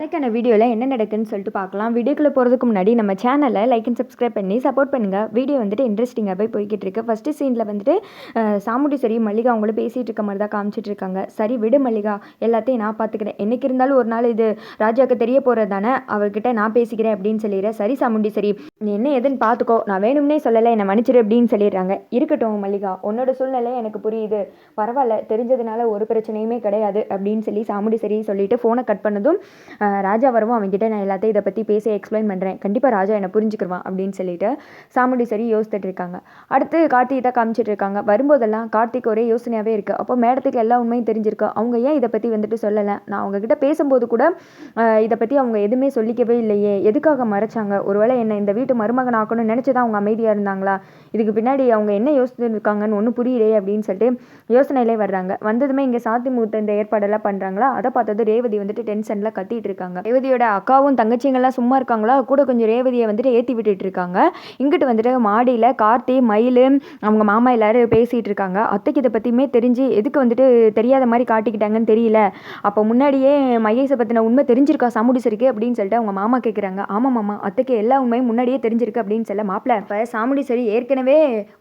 இன்றைக்கான வீடியோவில் என்ன நடக்குன்னு சொல்லிட்டு பார்க்கலாம். வீடியோக்குள்ளே போகிறதுக்கு முன்னாடி நம்ம சேனலை லைக் அண்ட் சப்ஸ்கிரைப் பண்ணி சப்போர்ட் பண்ணுங்கள் வீடியோ வந்துட்டு இன்ட்ரெஸ்டிங்காகவே போய்கிட்டு இருக்கு. ஃபஸ்ட்டு சீனில் வந்துட்டு சாமுடி சாமுண்டி சரி மல்லிகா அவங்களும் பேசிகிட்டு இருக்க மாதிரி தான் காமிச்சிட்டு இருக்காங்க. சரி விடு மல்லிகா எல்லாத்தையும் நான் பார்த்துக்கிறேன். என்றைக்கு இருந்தாலும் ஒரு நாள் இது ராஜாவுக்கு தெரிய போகிறது தானே? அவர்கிட்ட நான் பேசிக்கிறேன் அப்படின்னு சொல்லிடுறேன். சரி சாமுண்டி சரி நீ என்ன எதுன்னு பார்த்துக்கோ. நான் வேணும்னே சொல்லலை என்னை மன்னிச்சிரு அப்படின்னு சொல்லிடுறாங்க. இருக்கட்டும் மல்லிகா உன்னோட சூழ்நிலை எனக்கு புரியுது. பரவாயில்ல தெரிஞ்சதுனால ஒரு பிரச்சனையுமே கிடையாது அப்படின்னு சொல்லி சாமுண்டி சரி சொல்லிட்டு ஃபோனை கட் பண்ணதும் ராஜா வரவும் அவன்கிட்ட நான் எல்லாத்தையும் இதை பற்றி பேசி எக்ஸ்பிளைன் பண்ணுறேன் கண்டிப்பாக ராஜா என்னை புரிஞ்சுக்கிருவான் அப்படின்னு சொல்லிட்டு சாமுண்டி சரி யோசித்துட்டு இருக்காங்க. அடுத்து கார்த்திகை தான் காமிச்சிட்டு இருக்காங்க. வரும்போதெல்லாம் கார்த்திக் ஒரே யோசனையாகவே இருக்குது அப்போ மேடத்துக்கு எல்லா உண்மையும் தெரிஞ்சிருக்கு. அவங்க ஏன் இதை பற்றி வந்துட்டு சொல்லலை? நான் அவங்கக்கிட்ட பேசும்போது கூட இதை பற்றி அவங்க எதுவுமே சொல்லிக்கவே இல்லையே. எதுக்காக மறைச்சாங்க? ஒருவேளை என்னை இந்த வீட்டு மருமகன் ஆக்கணும்னு நினச்சி தான் அவங்க அமைதியாக இருந்தாங்களா? இதுக்கு பின்னாடி அவங்க என்ன யோசிச்சுட்டு இருக்காங்கன்னு ஒன்றும் புரியலையே அப்படின்னு சொல்லிட்டு யோசனையிலே வர்றாங்க. வந்ததுமே இங்கே சாத்தி முகூர்த்த இந்த ஏற்பாடெல்லாம் பண்ணுறாங்களா அதை பார்த்தது ரேவதி வந்துட்டு டென்ஷனில் கத்திட்டு இருக்காங்க. ரேவதியோட அக்காவும் தங்கச்சிங்கெல்லாம் சும்மா இருக்காங்களா? கூட கொஞ்சம் ரேவதியை வந்துட்டு ஏற்றி விட்டுட்டு இருக்காங்க. இங்கிட்டு வந்துட்டு மாடியில் கார்த்தி மயில் அவங்க மாமா எல்லாரும் பேசிகிட்டு இருக்காங்க. அத்தைக்கு இதை பற்றியுமே தெரிஞ்சு எதுக்கு வந்துட்டு தெரியாத மாதிரி காட்டிக்கிட்டாங்கன்னு தெரியல. அப்போ முன்னாடியே மகேஷை பற்றின உண்மை தெரிஞ்சிருக்கா சாமுடிசருக்கு அப்படின்னு சொல்லிட்டு அவங்க மாமா கேட்குறாங்க ஆமாம் மாமா அத்தைக்கு எல்லா உண்மையும் முன்னாடியே தெரிஞ்சிருக்கு அப்படின்னு சொல்ல மாப்பிள்ள இப்போ சாமுடிசரி ஏற்கனவே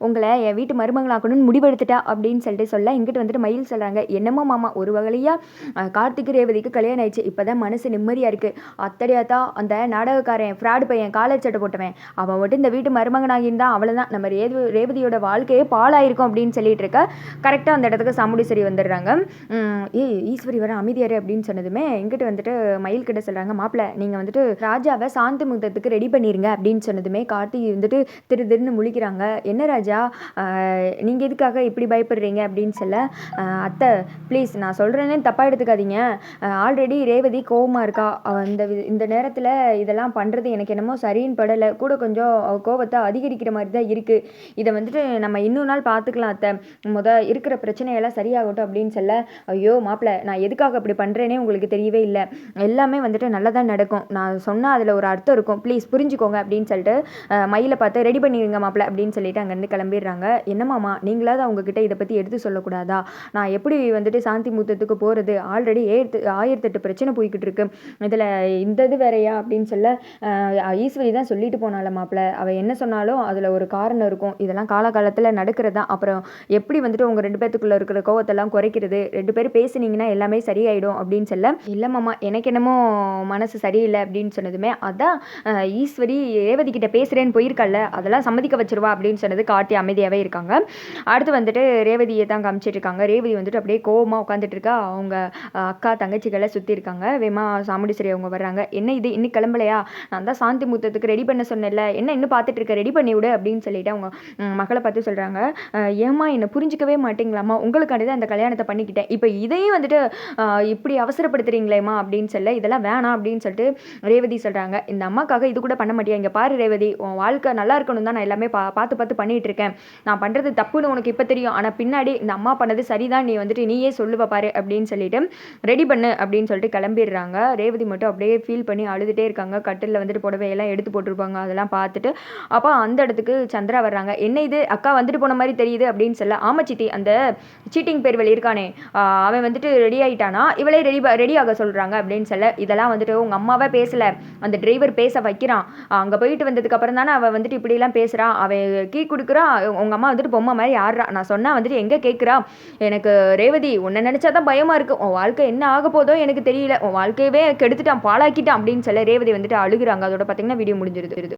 உங்களை என் வீட்டு மருமகளாக்கணும்னு முடிவெடுத்துட்டா அப்படின்னு சொல்லிட்டு சொல்ல இங்கிட்டு வந்துட்டு மயில் சொல்கிறாங்க என்னமோ மாமா ஒரு வகையாக கார்த்திக் ரேவதிக்கு கல்யாணம் ஆயிடுச்சு. இப்போ தான் மனசு நிம்மதியாக இருக்குது அத்தடியாத்தா அந்த நாடகக்காரன் ஃப்ராடு பையன் காலர் சட்டை போட்டவன் அவன் மட்டும் இந்த வீட்டு மருமகனாகி இருந்தால் அவ்வளோதான் நம்ம ரேவ ரேவதியோட வாழ்க்கையே பாழாயிருக்கும் அப்படின்னு சொல்லிட்டு இருக்க கரெக்டாக அந்த இடத்துக்கு சாமுடிசரி வந்துடுறாங்க. உம், ஏய் ஈஸ்வரி வர அமைதியாரு அப்படின்னு சொன்னதுமே எங்கிட்ட வந்துட்டு மயில் கிட்ட சொல்கிறாங்க மாப்பிள்ள நீங்கள் வந்துட்டு ராஜாவை சாந்தி முகத்துக்கு ரெடி பண்ணிடுங்க அப்படின்னு சொன்னதுமே கார்த்தி வந்துட்டு திரு திருன்னு முழிக்கிறாங்க. என்ன ராஜா? நீங்கள் எதுக்காக இப்படி பயப்படுறீங்க? அப்படின்னு சொல்ல அத்தை ப்ளீஸ் நான் சொல்கிறேன்னு தப்பாக எடுத்துக்காதீங்க. ஆல்ரெடி ரேவதி கோவமாக இருக்கா? அவ அந்த வி- இந்த நேரத்தில் இதெல்லாம் பண்ணுறது எனக்கு என்னமோ சரின்னு படலை. கூட கொஞ்சம் கோபத்தை கோவத்தை அதிகரிக்கிற மாதிரி தான் இருக்குது இதை வந்துட்டு நம்ம இன்னொரு நாள் பார்த்துக்கலாம் அத்தை. முத இருக்கிற பிரச்சனையெல்லாம் சரியாகட்டும் அப்படின்னு சொல்ல ஐயோ மாப்பிள்ளை நான் எதுக்காக அப்படி பண்ணுறேனே உங்களுக்கு தெரியவே இல்லை. எல்லாமே வந்துட்டு நல்லா தான் நடக்கும். நான் சொன்னால் அதில் ஒரு அர்த்தம் இருக்கும். ப்ளீஸ் புரிஞ்சுக்கோங்க அப்படின்னு சொல்லிட்டு மயிலை பார்த்து ரெடி பண்ணிடுங்க மாப்பிள்ளை அப்படின்னு சொல்லிட்டு அங்கேருந்து கிளம்பிடுறாங்க. என்னமாமா நீங்களாவது அவங்கக்கிட்ட இதை பற்றி எடுத்து சொல்லக்கூடாதா? நான் எப்படி வந்துட்டு சாந்தி மூத்தத்துக்கு போகிறது ஆல்ரெடி ஏழு ஆயிரத்தெட்டு பிரச்சனை போய்கிட்டு இருக்கு. இதில் இந்த இது வேறையா அப்படின்னு சொல்ல ஈஸ்வரி தான் சொல்லிட்டு போனால மாப்பிள்ள அவள் என்ன சொன்னாலும் அதில் ஒரு காரணம் இருக்கும். இதெல்லாம் காலகாலத்தில் நடக்கிறது. தான் அப்புறம் எப்படி வந்துட்டு உங்கள் ரெண்டு பேத்துக்குள்ளே இருக்கிற கோவத்தெல்லாம் குறைக்கிறது? ரெண்டு பேரும் பேசுனீங்கன்னா எல்லாமே சரியாயிடும் அப்படின்னு சொல்ல இல்லை மாமா எனக்கு என்னமோ மனசு சரியில்லை அப்படின்னு சொன்னதுமே அதான் ஈஸ்வரி ரேவதி கிட்ட பேசுகிறேன்னு போயிருக்கல்ல அதெல்லாம் சம்மதிக்க வச்சிருவா அப்படின்னு சொன்னது காட்டி அமைதியாகவே இருக்காங்க. அடுத்து வந்துட்டு ரேவதியை தான் காமிச்சிட்டு இருக்காங்க. ரேவதி வந்துட்டு அப்படியே கோவமாக உட்காந்துட்டு இருக்கா. அவங்க அக்கா தங்கச்சிகளை சுற்றி இருக்காங்க. வேமா சாமுண்டீஸ்வரி அவங்க வர்றாங்க. என்ன இது? இன்னும் கிளம்பலையா? நான் தான் சாந்தி முத்தத்துக்கு ரெடி பண்ண சொன்னேன்ல. என்ன இன்னும் பார்த்துட்டு இருக்க? ரெடி பண்ணி விடு அப்படின்னு சொல்லிட்டு அவங்க மக்களை மகளை பார்த்து சொல்கிறாங்க ஏம்மா என்னை புரிஞ்சிக்கவே மாட்டீங்களாம்மா? உங்களுக்காண்டி தான் இந்த கல்யாணத்தை பண்ணிக்கிட்டேன். இப்போ இதையும் வந்துட்டு இப்படி அவசரப்படுத்துறீங்களேம்மா? அப்படின்னு சொல்ல இதெல்லாம் வேணாம் அப்படின்னு சொல்லிட்டு ரேவதி சொல்கிறாங்க இந்த அம்மாக்காக இது கூட பண்ண மாட்டியா? இங்கே பாரு ரேவதி உன் வாழ்க்கை நல்லா இருக்கணும் தான் நான் எல்லாமே பா பார்த்து பார்த்து பண்ணிட்டு இருக்கேன். நான் பண்ணுறது தப்புன்னு உனக்கு இப்போ தெரியும். ஆனால் பின்னாடி இந்த அம்மா பண்ணது சரிதான். நீ வந்துட்டு நீயே சொல்லுவ பாரு அப்படின்னு சொல்லிட்டு ரெடி பண்ணு அப்படின்னு சொல்லிட்டு கிளம்பிடுறாங்க. ரேவதி மட்டும் அப்படியே ஃபீல் பண்ணி அழுதுகிட்டே இருக்காங்க. கட்டிலில் வந்துட்டு புடவையெல்லாம் எடுத்து போட்டிருப்பாங்க. அதெல்லாம் பார்த்துட்டு அப்போ அந்த இடத்துக்கு சந்திரா வர்றாங்க. என்ன இது? அக்கா வந்துட்டு போன மாதிரி தெரியுது அப்படின்னு சொல்ல ஆமா சித்தி அந்த சீட்டிங் பேர் வெளியிருக்கானே அவன் வந்துட்டு ரெடி ஆகிட்டானா இவளே ரெடி ரெடி ஆக சொல்கிறாங்க அப்படின்னு சொல்ல இதெல்லாம் வந்துட்டு உங்கள் அம்மாவே பேசலை. அந்த டிரைவர் பேச வைக்கிறான். அங்கே போயிட்டு வந்ததுக்கப்புறம் தானே அவள் வந்துட்டு இப்படிலாம் பேசுகிறான் அவன் கீ கொடுக்குறான் உங்கள் அம்மா வந்துட்டு பொம்மை மாதிரி ஆடுறா. நான் சொன்னால் வந்துட்டு எங்கே கேட்குறா எனக்கு ரேவதி உன்னை நினச்சா தான் பயமாக இருக்குது உன் வாழ்க்கை என்ன ஆக போதோ எனக்கு தெரியல. உன் வாழ்க்கையவே கெடுத்துட்டான் பாழாக்கிட்டான் அப்படின்னு சொல்ல ரேவதி வந்துட்டு அழுகுறாங்க. அதோட பார்த்தீங்கன்னா வீடியோ முடிஞ்சிருது.